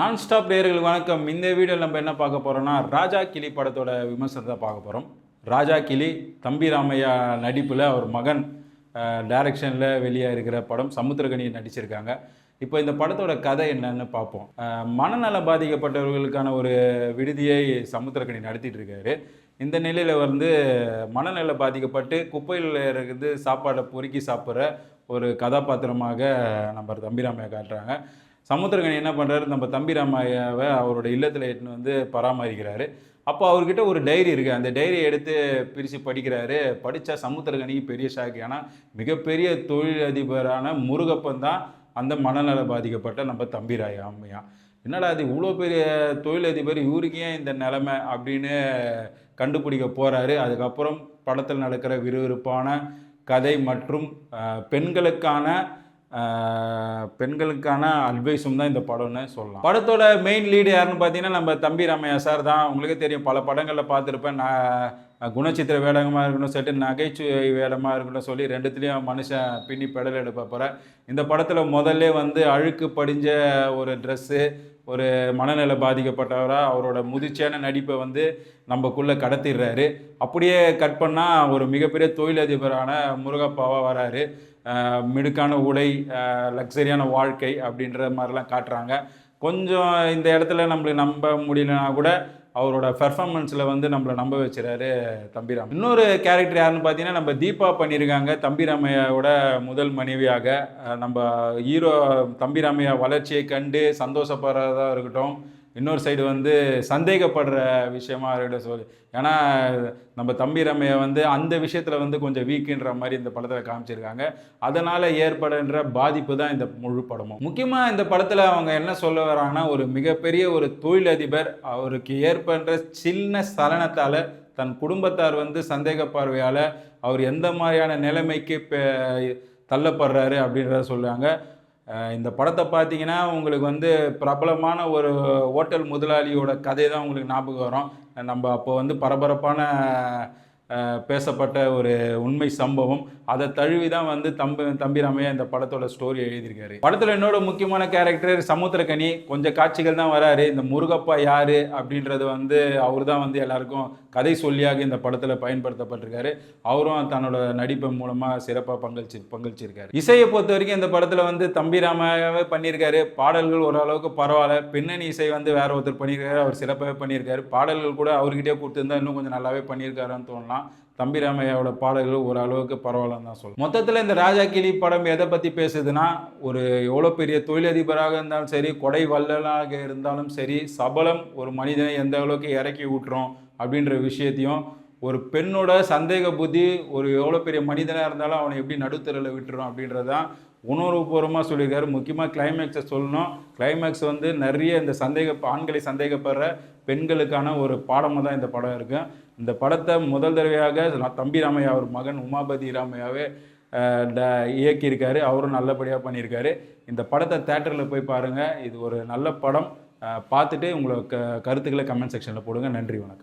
நான் ஸ்டாப் நேயர்களுக்கு வணக்கம். இந்த வீடியோவில் நம்ம என்ன பார்க்க போகிறோம்னா ராஜா கிளி படத்தோட விமர்சனத்தை பார்க்க போகிறோம் ராஜா கிளி தம்பி ராமையா நடிப்பில் அவர் மகன் டைரக்ஷனில் வெளியாக இருக்கிற படம் சமுத்திரகனி நடிச்சிருக்காங்க. இப்போ இந்த படத்தோட கதை என்னன்னு பார்ப்போம். மனநலம் பாதிக்கப்பட்டவர்களுக்கான ஒரு விடுதியை சமுத்திரகனி நடத்திட்டு இருக்காரு. இந்த நிலையில் வந்து மனநல பாதிக்கப்பட்டு குப்பையில் இருந்து சாப்பாடை பொறுக்கி சாப்பிட்ற ஒரு கதாபாத்திரமாக நம்ம தம்பிராமையா காட்டுறாங்க. சமுத்திரகனி என்ன பண்ணுறாரு நம்ம தம்பிராமையாவை அவரோட இல்லத்தில் எட்டுன்னு வந்து பராமரிக்கிறாரு. அப்போ அவர்கிட்ட ஒரு டைரி இருக்குது அந்த டைரியை எடுத்து பிரித்து படிக்கிறாரு. படித்தா சமுத்திரகனிக்கு பெரிய ஷாக்கு ஏன்னா மிகப்பெரிய தொழிலதிபரான முருகப்பன் தான் அந்த மனநல பாதிக்கப்பட்ட நம்ம தம்பிராய அம்மையா. என்னடா அது இவ்வளோ பெரிய தொழிலதிபர் இவருக்கு ஏன் இந்த நிலமை அப்படின்னு கண்டுபிடிக்க போகிறாரு அதுக்கப்புறம் படத்தில் நடக்கிற விறுவிறுப்பான கதை மற்றும் பெண்களுக்கான பெண்களுக்கான அட்வைஸும் தான் இந்த படம்னு சொல்லலாம். படத்தோட மெயின் லீடு யாருன்னு பார்த்தீங்கன்னா நம்ம தம்பி ராமையா சார் தான். உங்களுக்கே தெரியும் பல படங்களில் பார்த்துருப்பேன். நான் குணச்சித்திர வேடமாக இருக்கட்டும் சொல்லிட்டு நகைச்சுவை வேடமாக இருக்கட்டும் சொல்லி ரெண்டுத்துலேயும் மனுஷன் பின்னி பெடல் எடுப்ப போகிற இந்த படத்தில் முதல்ல வந்து அழுக்கு படிஞ்ச ஒரு ட்ரெஸ்ஸு ஒரு மனநிலை பாதிக்கப்பட்டவராக அவரோட முதிர்ச்சியான நடிப்பை வந்து நம்மக்குள்ளே கடத்திடுறாரு. அப்படியே கட் பண்ணால் ஒரு மிகப்பெரிய தொழிலதிபரான முருகப்பாவாக வராரு. மிடுக்கான உடை லக்ஸரியான வாழ்க்கை அப்படின்ற மாதிரிலாம் காட்டுறாங்க. கொஞ்சம் இந்த இடத்துல நம்மளுக்கு நம்ப முடியலனா கூட அவரோட பெர்ஃபார்மன்ஸில் வந்து நம்மளை நம்ப வச்சுறாரு தம்பிராம். இன்னொரு கேரக்டர் யாருன்னு பார்த்தீங்கன்னா நம்ம தீபா பண்ணியிருக்காங்க. தம்பிராமையாவோட முதல் மனைவியாக நம்ம ஹீரோ தம்பிராமையா வளர்ச்சியை கண்டு சந்தோஷப்படுறதா இருக்கட்டும் இன்னொரு சைடு வந்து சந்தேகப்படுற விஷயமா இருக்கட்டும் சொல்லி. ஏன்னா நம்ம தம்பி ரம்மையை வந்து அந்த விஷயத்தில் வந்து கொஞ்சம் வீக்குன்ற மாதிரி இந்த படத்தில் காமிச்சிருக்காங்க. அதனால் ஏற்படுன்ற பாதிப்பு தான் இந்த முழு படமும். முக்கியமாக இந்த படத்தில் அவங்க என்ன சொல்ல வராங்கன்னா ஒரு மிகப்பெரிய ஒரு தொழிலதிபர் அவருக்கு ஏற்படுற சின்ன சலனத்தால் தன் குடும்பத்தார் வந்து சந்தேக பார்வையால் அவர் எந்த மாதிரியான நிலைமைக்கு பெ- தள்ளப்படுறாரு அப்படின்றத சொல்லுவாங்க இந்த படத்தை பார்த்தீங்கன்னா உங்களுக்கு வந்து பிரபலமான ஒரு ஹோட்டல் முதலாளியோட கதை தான் உங்களுக்கு ஞாபகம் வரும். நம்ம அப்போ வந்து பரபரப்பான பேசப்பட்ட ஒரு உண்மை சம்பவம். அதை தழுவி தான் வந்து தம்பி தம்பி ராமையா இந்த படத்தோட ஸ்டோரி எழுதியிருக்காரு. படத்தில் என்னோட முக்கியமான கேரக்டர் சமுத்திரக்கனி. கொஞ்சம் காட்சிகள் தான் வராரு. இந்த முருகப்பா யாரு அப்படின்றது வந்து அவர் தான் வந்து எல்லாருக்கும் கதை சொல்லியாக இந்த படத்தில் பயன்படுத்தப்பட்டிருக்காரு. அவரும் தன்னோட நடிப்பு மூலமாக சிறப்பாக பங்களிச்சு பங்களிச்சிருக்காரு. இசையை பொறுத்த வரைக்கும் இந்த படத்தில் வந்து தம்பி ராமாவே பண்ணியிருக்காரு. பாடல்கள் ஓரளவுக்கு பரவாயில்ல. பின்னணி இசை வந்து வேற ஒருத்தர் பண்ணியிருக்காரு. அவர் சிறப்பாகவே பண்ணியிருக்காரு. பாடல்கள் கூட அவர்கிட்டயே கொடுத்துருந்தா இன்னும் கொஞ்சம் நல்லாவே பண்ணியிருக்காருன்னு தோணலாம். தம்பி ராமையாவோட பாடல்கள் ஓரளவுக்கு பரவாயில்லன்னு தான் சொல்லுவோம் மொத்தத்தில் இந்த ராஜா கிளி படம் எதை பற்றி பேசுதுன்னா ஒரு எவ்வளோ பெரிய தொழிலதிபராக இருந்தாலும் சரி கொடை வல்லலாக இருந்தாலும் சரி சபலம் ஒரு மனிதனை எந்த அளவுக்கு இறக்கி விட்டுறோம் அப்படின்ற விஷயத்தையும் ஒரு பெண்ணோட சந்தேக புத்தி ஒரு எவ்வளோ பெரிய மனிதனாக இருந்தாலும் அவனை எப்படி நடுத்தரில் விட்டுறோம் அப்படின்றதான் உணர்வுபூர்வமாக சொல்லியிருக்காரு. முக்கியமாக கிளைமேக்ஸை சொல்லணும். கிளைமேக்ஸ் வந்து நிறைய இந்த சந்தேக ஆண்களை சந்தேகப்படுற பெண்களுக்கான ஒரு பாடமாக தான் இந்த படம் இருக்கும் இந்த படத்தை முதல் தடவையாக நான் தம்பி ராமையா அவர் மகன் உமாபதி ராமையாவே ட- இயக்கியிருக்காரு. அவரும் நல்லபடியாக பண்ணியிருக்காரு. இந்த படத்தை தேட்டரில் போய் பாருங்கள் இது ஒரு நல்ல படம். பார்த்துட்டு உங்களுக்கு க கருத்துக்களை கமெண்ட் செக்ஷனில் போடுங்க. நன்றி வணக்கம்.